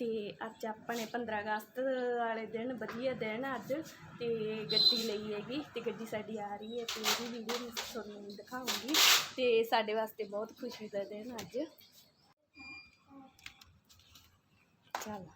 ਅਤੇ ਅੱਜ ਆਪਣੇ ਨੇ 15 ਅਗਸਤ ਵਾਲੇ ਦਿਨ, ਵਧੀਆ ਦਿਨ ਅੱਜ ਅਤੇ ਗੱਡੀ ਲਈ ਹੈਗੀ ਅਤੇ ਗੱਡੀ ਸਾਡੀ ਆ ਰਹੀ ਹੈ ਅਤੇ ਉਹਦੀ ਵੀਡੀਓ ਮੈਂ ਤੁਹਾਨੂੰ ਦਿਖਾਉਂਗੀ ਅਤੇ ਸਾਡੇ ਵਾਸਤੇ ਬਹੁਤ ਖੁਸ਼ੀ ਦਾ ਦਿਨ ਅੱਜ। ਚੱਲ।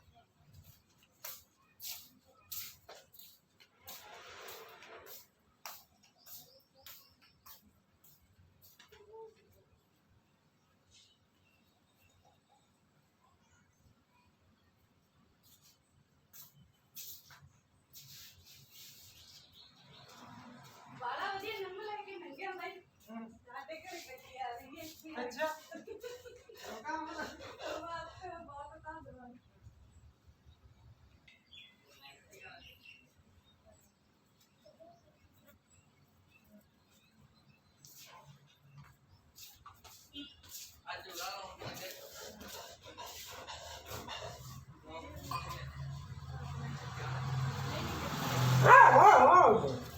algo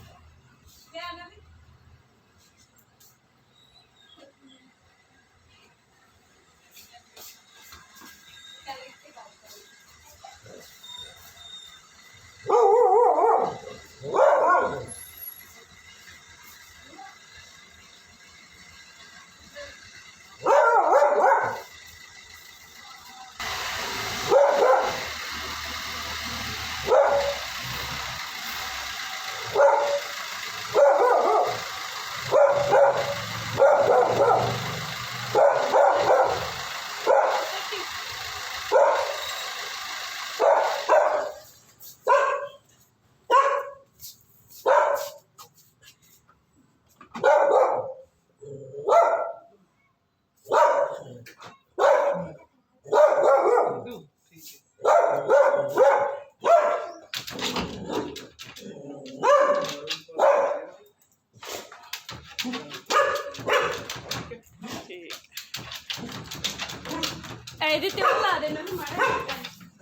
ਇਹਦੇ ਤੇ ਉਹ ਲਾ ਦੇਣਾ ਵੀ ਮਾੜਾ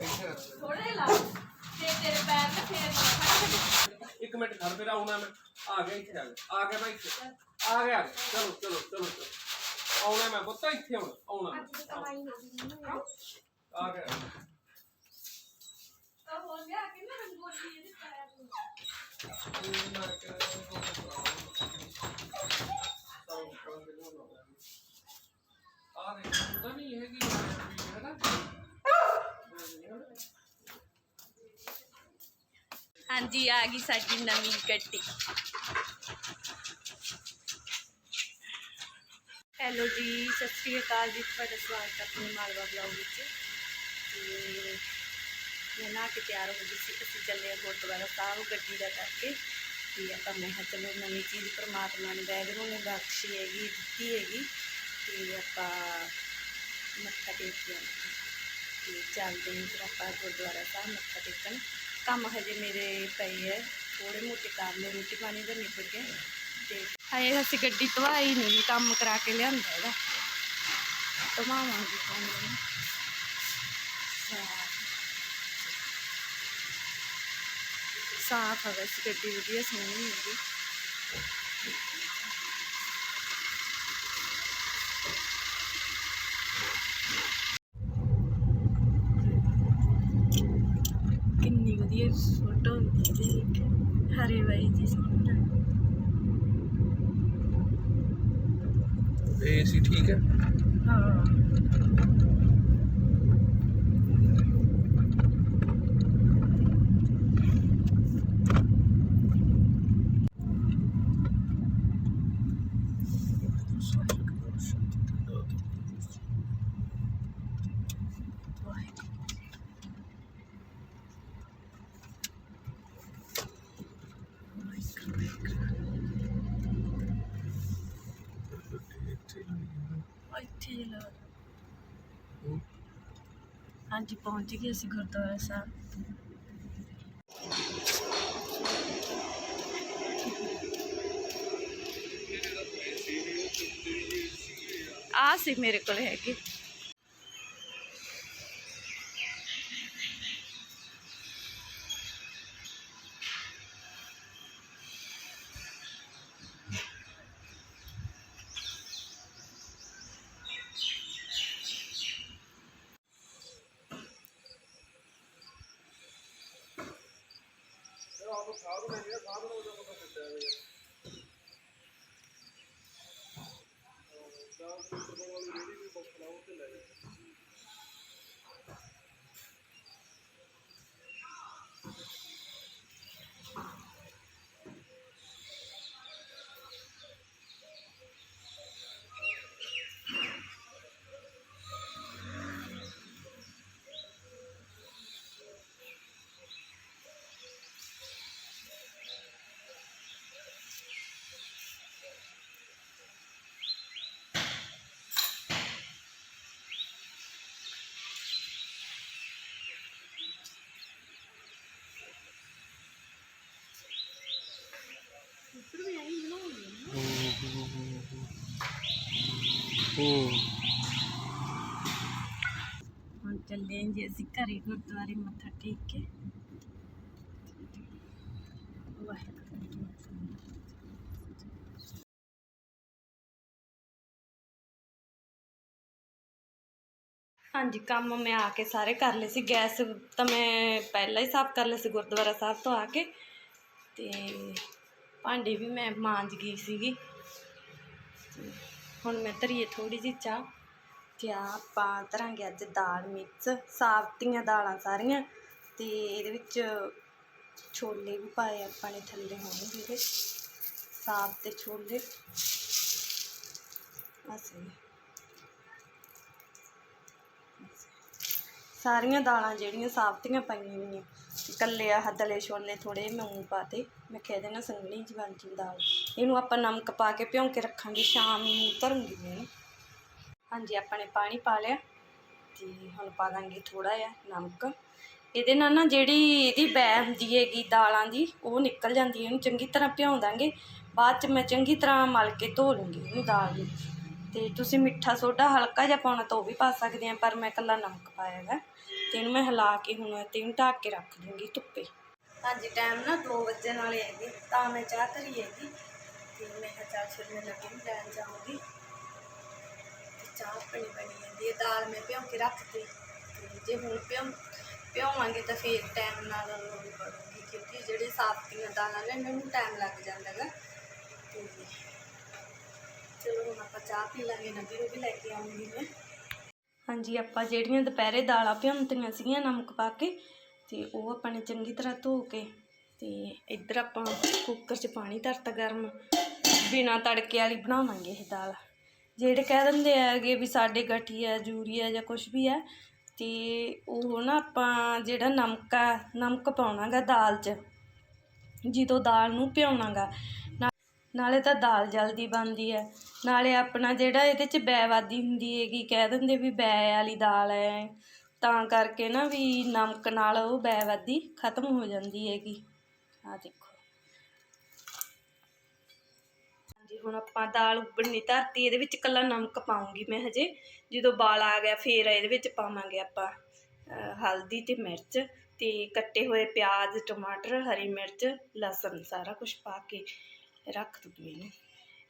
ਜਿਹਾ ਥੋੜੇ ਲਾ ਤੇ ਤੇਰੇ ਪੈਰ ਤੇ ਫੇਰ ਫੜ ਇੱਕ ਮਿੰਟ ਖੜ ਮੇਰਾ ਆਉਣਾ ਮੈਂ ਆ ਗਿਆ ਇੱਥੇ ਆ ਗਿਆ ਆ ਗਿਆ ਮੈਂ ਇੱਥੇ ਆ ਗਿਆ ਚਲੋ ਚਲੋ ਚਲੋ ਚਲੋ। ਆਉਣਾ ਮੈਂ ਪੁੱਤ ਇੱਥੇ ਆਉਣਾ ਆਉਣਾ ਅੱਜ ਤਾਂ ਕਮਾਈ ਹੋ ਗਈ ਨਾ ਆ ਗਿਆ ਤਾਂ ਹੋ ਗਿਆ ਕਿ ਨਾ ਰੰਗੋਲੀ ਇਹਦੇ ਪੈਰ ਨੂੰ ਆ ਦੇ ਪਤਾ ਨਹੀਂ ਹੈਗੀ ਹੈ ਨਾ ਹਾਂਜੀ, ਆ ਗਈ ਸਾਡੀ ਨਵੀਂ ਗੱਡੀ। ਹੈਲੋ ਜੀ, ਸਤਿ ਸ਼੍ਰੀ ਅਕਾਲ ਜੀ, ਤੁਹਾਡਾ ਸਵਾਗਤ ਹੈ ਆਪਣੇ ਮਾਲਵਾ ਬਲੌਗ ਵਿੱਚ। ਤੇ ਮੈਂ ਨਾ ਕੇ ਤਿਆਰ ਹੋ ਗਈ ਸੀ, ਅਸੀਂ ਚੱਲੇ ਆ ਗੁਰਦੁਆਰਾ ਸਾਹਿਬ ਗੱਡੀ ਦਾ ਕਰਕੇ। ਤੇ ਆਪਾਂ ਮੈਂ ਕਿਹਾ ਚਲੋ ਨਵੀਂ ਚੀਜ਼ ਪ੍ਰਮਾਤਮਾ ਨੇ ਵੈਗਰੂ ਨੇ ਬਖਸ਼ੀ ਹੈਗੀ, ਦਿੱਤੀ ਹੈਗੀ। ਤੇ ਆਪਾਂ ਮੱਥਾ ਟੇਕ ਕੇ ਆਉਂਦੇ ਹਾਂ। ਤੇ ਚੱਲਦੇ ਹਾਂ ਫਿਰ ਆਪਾਂ ਗੁਰਦੁਆਰਾ ਸਾਹਿਬ ਮੱਥਾ ਟੇਕਣ। ਕੰਮ ਹਜੇ ਮੇਰੇ ਪਏ ਹੈ। ਥੋੜੇ ਮੋਟੇ ਕੰਮ ਨੇ ਰੋਟੀ ਪਾਣੀ ਦਾ ਨਿਬੜ ਗਿਆ। ਤੇ ਹਜੇ ਅਸੀਂ ਗੱਡੀ ਧਵਾਈ ਨਹੀਂ ਕੰਮ ਕਰਾ ਕੇ ਲਿਆਂਦਾ ਇਹਦਾ। ਧਵਾਵਾਂਗੇ ਕੰਮ ਨੂੰ। ਸਾਫ਼ ਹੈ ਵੈਸੇ ਗੱਡੀ ਵਧੀਆ ਸੋਹਣੀ ਹੈਗੀ ਕਿੰਨੀ ਵਧੀਆ ਫੋਟੋ ਦੇਖ ਹਰੇ ਬਾਈ ਜੀ ਸੋਹਣਾ ਏਸੀ ਠੀਕ ਹੈ ਹਾਂ ਇੱਥੇ ਹੀ ਲਾ ਦਿਓ। ਹਾਂਜੀ ਪਹੁੰਚ ਗਏ ਅਸੀਂ ਗੁਰਦੁਆਰਾ ਸਾਹਿਬ। ਆ ਸੀ ਮੇਰੇ ਕੋਲ ਹੈਗੇ। ਹੁਣ ਚੱਲੇ ਜੀ ਅਸੀਂ ਘਰੇ ਗੁਰਦੁਆਰੇ ਮੱਥਾ ਟੇਕ ਕੇ। ਹਾਂਜੀ, ਕੰਮ ਮੈਂ ਆ ਕੇ ਸਾਰੇ ਕਰ ਲਏ ਸੀ। ਗੈਸ ਤਾਂ ਮੈਂ ਪਹਿਲਾਂ ਹੀ ਸਾਫ਼ ਕਰ ਲਏ ਸੀ, ਗੁਰਦੁਆਰਾ ਸਾਹਿਬ ਤੋਂ ਆ ਕੇ। ਤੇ ਭਾਂਡੇ ਵੀ ਮੈਂ ਮਾਂਜ ਗਈ ਸੀਗੀ। ਹੁਣ ਮੈਂ ਧਰੀਏ ਥੋੜੀ ਜਿਹੀ ਚਾਹ ਤੇ ਆਪਾਂ ਧਰਾਂਗੇ ਅੱਜ ਦਾਲ ਮਿਕਸ ਸਾਬਤੀਆਂ ਦਾਲਾਂ ਸਾਰੀਆਂ ਤੇ ਇਹਦੇ ਵਿੱਚ ਛੋਲੇ ਵੀ ਪਾਏ ਆਪਾਂ ਨੇ ਥੱਲੇ ਹੋਣਗੇ ਇਹਦੇ। ਸਾਬ ਤੇ ਛੋਲੇ। ਅਸੀਂ ਸਾਰੀਆਂ ਦਾਲਾਂ ਜਿਹੜੀਆਂ ਸਾਬਤੀਆਂ ਪਾਈਆਂ ਹੋਈਆਂ। ਇਕੱਲੇ ਆਹ ਦਲੇ ਛੋਲੇ ਥੋੜੇ ਮੈਂ ਊਂ ਪਾਤੇ ਮੈਂ ਕਿਹਾ ਇਹਦੇ ਨਾਲ ਸੰਘਣੀ ਜਿਹੀ ਬਣ ਜੂ ਦਾਲ। ਇਹਨੂੰ ਆਪਾਂ ਨਮਕ ਪਾ ਕੇ ਭਿਉਂ ਕੇ ਰੱਖਾਂਗੇ, ਸ਼ਾਮ ਨੂੰ ਧਰੂੰਗੀ ਇਹਨੂੰ। ਹਾਂਜੀ, ਆਪਾਂ ਨੇ ਪਾਣੀ ਪਾ ਲਿਆ ਤੇ ਹੁਣ ਪਾ ਦਾਂਗੇ ਥੋੜਾ ਜਿਹਾ ਨਮਕ। ਇਹਦੇ ਨਾਲ ਨਾ ਜਿਹੜੀ ਇਹਦੀ ਬੈ ਹੁੰਦੀ ਹੈਗੀ ਦਾਲਾਂ ਦੀ, ਉਹ ਨਿਕਲ ਜਾਂਦੀ ਹੈ। ਇਹਨੂੰ ਚੰਗੀ ਤਰ੍ਹਾਂ ਭਿਉਂ ਦਾਂਗੇ। ਬਾਅਦ ਚ ਮੈਂ ਚੰਗੀ ਤਰ੍ਹਾਂ ਮਲ ਕੇ ਧੋ ਲੂੰਗੀ ਇਹਨੂੰ ਦਾਲ ਨੂੰ। ਤੇ ਤੁਸੀਂ ਮਿੱਠਾ ਸੋਡਾ ਹਲਕਾ ਜਿਹਾ ਪਾਉਣਾ ਤਾਂ ਉਹ ਵੀ ਪਾ ਸਕਦੇ ਆ, ਪਰ ਮੈਂ ਇਕੱਲਾ ਨਮਕ ਪਾਇਆ ਹੈਗਾ। ਤੇ ਇਹਨੂੰ ਮੈਂ ਹਿਲਾ ਕੇ ਹੁਣ ਤੇ ਇਹਨੂੰ ਢੱਕ ਕੇ ਰੱਖ ਦੂੰਗੀ ਧੁੱਪੇ। ਹਾਂਜੀ ਟਾਈਮ ਨਾ 2 ਵਜੇ ਵਾਲੇ ਹੈਗੇ ਤਾਂ ਮੈਂ ਚਾਹ ਧਰੀ ਹੈਗੀ ਤੇ ਮੈਂ ਚਾਹ ਛਿੜਨੇ ਲੱਗੀ ਨੂੰ ਲੈਣ ਜਾਊਂਗੀ। ਤੇ ਚਾਹ ਬਣੀ ਬਣੀ ਜਾਂਦੀ ਹੈ ਦਾਲ ਮੈਂ ਭਿਉਂ ਕੇ ਰੱਖਤੀ ਤੇ ਜੇ ਹੁਣ ਭਿਉਂ, ਭਿਉਵਾਂਗੇ ਤਾਂ ਫੇਰ ਟਾਈਮ ਨਾਲ ਲੋੜ ਪੜੂਗੀ ਕਿਉਂਕਿ ਜਿਹੜੇ ਸਾਫਤੀਆਂ ਦਾਲਾਂ ਨੇ, ਇਹਨਾਂ ਨੂੰ ਟਾਈਮ ਲੱਗ ਜਾਂਦਾ ਹੈਗਾ। ਤੇ ਚਲੋ ਹੁਣ ਆਪਾਂ ਚਾਹ ਪੀ ਲਾਂਗੇ ਨਦੀ ਨੂੰ ਵੀ ਲੈ ਕੇ ਆਉਂਗੀ ਮੈਂ। ਹਾਂਜੀ, ਆਪਾਂ ਜਿਹੜੀਆਂ ਦੁਪਹਿਰੇ ਦਾਲਾਂ ਭਿਉਂਤੀਆਂ ਸੀਗੀਆਂ ਨਮਕ ਪਾ ਕੇ, ਤੇ ਉਹ ਆਪਾਂ ਨੇ ਚੰਗੀ ਤਰ੍ਹਾਂ ਧੋ ਕੇ, ਤੇ ਇੱਧਰ ਆਪਾਂ ਕੁੱਕਰ 'ਚ ਪਾਣੀ ਧਰਤਾ ਗਰਮ, ਬਿਨਾ ਤੜਕੇ ਵਾਲੀ ਬਣਾਵਾਂਗੇ ਇਹ ਦਾਲ। ਜਿਹੜੇ ਕਹਿ ਦਿੰਦੇ ਹੈਗੇ ਵੀ ਸਾਡੇ ਗਠੀਆ ਜੂਰੀਆ ਜਾਂ ਕੁਝ ਵੀ ਹੈ, ਤੇ ਉਹ ਨਾ ਆਪਾਂ ਜਿਹੜਾ ਨਮਕ ਆ, ਨਮਕ ਪਾਉਣਾਗਾ ਦਾਲ 'ਚ, ਜਦੋਂ ਦਾਲ ਨੂੰ ਭਿਉਣਾਗਾ ਨਾਲੇ ਤਾਂ ਦਾਲ ਜਲਦੀ ਬਣਦੀ ਹੈ। ਨਾਲੇ ਆਪਣਾ ਜਿਹੜਾ ਇਹਦੇ 'ਚ ਬੈਵਾਦੀ ਹੁੰਦੀ ਹੈਗੀ, ਕਹਿ ਦਿੰਦੇ ਵੀ ਬੈ ਵਾਲੀ ਦਾਲ ਹੈ ਤਾਂ ਕਰਕੇ ਨਾ ਵੀ ਨਮਕ ਨਾਲ ਉਹ ਬੈਵਾਦੀ ਖਤਮ ਹੋ ਜਾਂਦੀ ਹੈਗੀ। ਆ ਦੇਖੋ। ਹਾਂਜੀ, ਹੁਣ ਆਪਾਂ ਦਾਲ ਉਬਲਣੀ ਧਰਤੀ, ਇਹਦੇ ਵਿੱਚ ਕੱਲਾ ਨਮਕ ਪਾਉਂਗੀ ਮੈਂ ਹਜੇ। ਜਦੋਂ ਬਾਲ ਆ ਗਿਆ, ਫੇਰ ਇਹਦੇ ਵਿੱਚ ਪਾਵਾਂਗੇ ਆਪਾਂ ਹਲਦੀ ਤੇ ਮਿਰਚ ਤੇ ਕੱਟੇ ਹੋਏ ਪਿਆਜ਼, ਟਮਾਟਰ, ਹਰੀ ਮਿਰਚ, ਲਸਣ, ਸਾਰਾ ਕੁਝ ਪਾ ਕੇ। ਰੱਖ ਦੂੰਗੀ ਇਹਨੂੰ।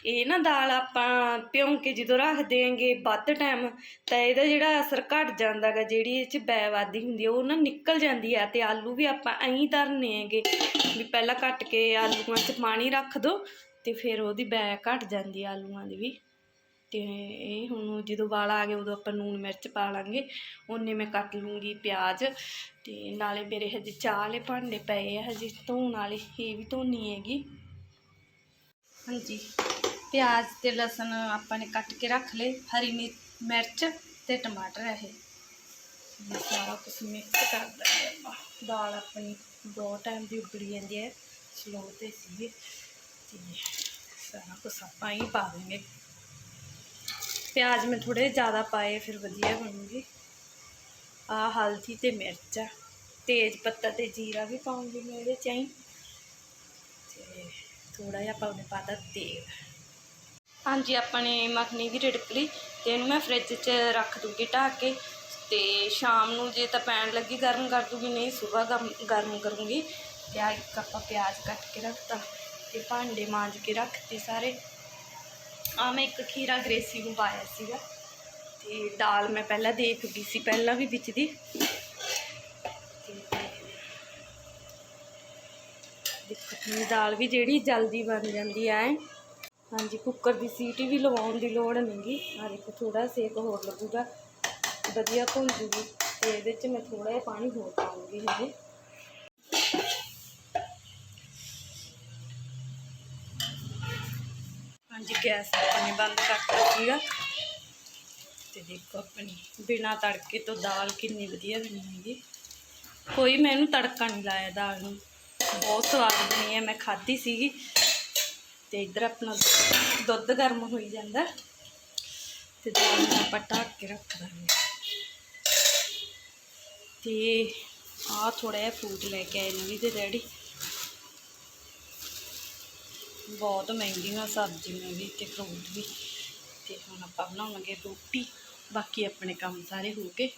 ਇਹ ਨਾ ਦਾਲ ਆਪਾਂ ਭਿਉਂ ਕੇ ਜਦੋਂ ਰੱਖ ਦੇਂਗੇ ਵੱਧ ਟਾਈਮ ਤਾਂ ਇਹਦਾ ਜਿਹੜਾ ਅਸਰ ਘਟ ਜਾਂਦਾ ਗਾ ਜਿਹੜੀ ਇਹ ਚ ਬੈਵਾਦੀ ਹੁੰਦੀ ਆ, ਉਹ ਨਾ ਨਿਕਲ ਜਾਂਦੀ ਹੈ ਤੇ ਆਲੂ ਵੀ ਆਪਾਂ ਐਂ ਧਰਨੇ ਹੈਗੇ ਵੀ ਪਹਿਲਾਂ ਕੱਟ ਕੇ ਆਲੂਆਂ 'ਚ ਪਾਣੀ ਰੱਖ ਦੋ, ਤੇ ਫਿਰ ਉਹਦੀ ਬੈ ਘਟ ਜਾਂਦੀ ਆ ਆਲੂਆਂ ਦੀ ਵੀ। ਤੇ ਇਹ ਹੁਣ ਜਦੋਂ ਵਾਲ ਆ ਗਏ, ਉਦੋਂ ਆਪਾਂ ਨੂਨ ਮਿਰਚ ਪਾ ਲਾਂਗੇ, ਉਹਨੇ ਮੈਂ ਕੱਟ ਲੂੰਗੀ ਪਿਆਜ਼, ਤੇ ਨਾਲੇ ਮੇਰੇ ਹਜੇ ਚਾਹ ਵਾਲੇ ਭਾਂਡੇ ਪਏ ਆ, ਹਜੇ ਧੋਣ ਵਾਲੇ, ਇਹ ਵੀ ਧੋਣੀ ਹੈਗੀ। ਹਾਂਜੀ। ਪਿਆਜ਼ ਤੇ ਲਸਣ ਆਪਾਂ ਨੇ ਕੱਟ ਕੇ ਰੱਖ ਲਏ, ਹਰੀ ਮਿ- ਮਿਰਚ ਤੇ ਟਮਾਟਰ ਇਹ। ਸਾਰਾ ਕੁਝ ਮਿਕਸ ਕਰ ਦਿੰਦੇ ਆਪਾਂ। ਦਾਲ ਆਪਣੀ ਬਹੁਤ ਟਾਈਮ ਦੀ ਉਬਲੀ ਜਾਂਦੀ ਹੈ ਸਲੋ ਤੇ ਸੀਗੇ। ਤੇ ਸਾਰਾ ਕੁਝ ਆਪਾਂ ਹੀ ਪਾ ਦੇਂਗੇ ਪਿਆਜ਼ ਮੈਂ ਥੋੜੇ ਜ਼ਿਆਦਾ ਪਾਏ, ਫਿਰ ਵਧੀਆ ਬਣੂਗੀ। ਆ ਹਲਦੀ ਤੇ ਮਿਰਚ ਆ। ਤੇਜ ਪੱਤਾ ਤੇ ਜੀਰਾ ਵੀ ਪਾਉਂਗੀ ਮੈਂ ਇਹਦੇ ਚ ਹੀ ਥੋੜਾ ਜਿਹਾ ਆਪਾਂ ਉਹਨੇ ਪਾਤਾ ਤੇਲ। ਹਾਂਜੀ, ਆਪਾਂ ਨੇ ਮੱਖਣੀ ਵੀ ਰਿੜਕ ਲਈ ਤੇ ਇਹਨੂੰ ਮੈਂ ਫ੍ਰਿਜ 'ਚ ਰੱਖ ਦੂੰਗੀ ਢੱਕ ਕੇ ਤੇ ਸ਼ਾਮ ਨੂੰ ਜੇ ਤਾਂ ਪੈਣ ਲੱਗੀ, ਗਰਮ ਕਰ ਦੂੰਗੀ, ਨਹੀਂ ਸਵੇਰ ਗਰਮ ਗਰਮ ਕਰੂੰਗੀ। ਤੇ ਆਹ ਇੱਕ ਆਪਾਂ ਪਿਆਜ਼ ਕੱਟ ਕੇ ਰੱਖਤਾ ਤੇ ਭਾਂਡੇ ਮਾਂਜ ਕੇ ਰੱਖਤੇ ਸਾਰੇ। ਆ ਮੈਂ ਇੱਕ ਖੀਰਾ ਗ੍ਰੇਸੀ ਨੂੰ ਪਾਇਆ ਸੀਗਾ ਤੇ ਦਾਲ ਮੈਂ ਪਹਿਲਾਂ ਦੇਖ ਗਈ ਸੀ, ਪਹਿਲਾਂ ਵੀ ਵਿੱਚ ਦੀ। ਦੇਖੋ ਦਾਲ ਵੀ ਜਿਹੜੀ ਜਲਦੀ ਬਣ ਜਾਂਦੀ ਐ। ਹਾਂਜੀ, ਕੁੱਕਰ ਦੀ ਸੀਟੀ ਵੀ ਲਵਾਉਣ ਦੀ ਲੋੜ ਨਹੀਂਗੀ ਆ ਦੇਖੋ ਥੋੜਾ ਸੇਕ ਹੋਰ ਲੱਗੂਗਾ। ਵਧੀਆ ਭੁੰਨ ਜੂਗੀ ਤੇ ਇਹਦੇ 'ਚ ਮੈਂ ਥੋੜਾ ਜਿਹਾ ਪਾਣੀ ਹੋਰ ਪਾਉਂਗੀ ਹਜੇ। ਹਾਂਜੀ, ਗੈਸ ਆਪਾਂ ਬੰਦ ਕਰਤਾ ਸੀਗਾ ਤੇ ਦੇਖੋ ਆਪਣੀ, ਬਿਨਾ ਤੜਕੇ ਤੋਂ ਦਾਲ ਕਿੰਨੀ ਵਧੀਆ ਬਣੀ ਹੈਗੀ। ਕੋਈ ਮੈਂ ਇਹਨੂੰ ਤੜਕਾ ਨਹੀਂ ਲਾਇਆ ਦਾਲ ਨੂੰ। ਬਹੁਤ ਸਵਾਦ ਬਣੀ ਹੈ, ਮੈਂ ਖਾਧੀ ਸੀਗੀ। ਤੇ ਇੱਧਰ ਆਪਣਾ ਦੁੱਧ ਗਰਮ ਹੋਈ ਜਾਂਦਾ। ਤੇ ਦਾਲ ਨੂੰ ਆਪਾਂ ਢੱਕ ਕੇ ਰੱਖ ਦਾਂਗੇ। ਤੇ ਆਹ ਥੋੜਾ ਜਿਹਾ ਫਰੂਟ ਲੈ ਕੇ ਆਏ ਨੇ ਵੀ ਤੇ ਡੈਡੀ। ਬਹੁਤ ਮਹਿੰਗੀਆਂ ਸਬਜ਼ੀਆਂ ਵੀ ਤੇ ਫਰੂਟ ਵੀ। ਤੇ ਹੁਣ ਆਪਾਂ ਬਣਾਵਾਂਗੇ ਰੋਟੀ। ਬਾਕੀ ਆਪਣੇ ਕੰਮ ਸਾਰੇ ਹੋ ਗਏ।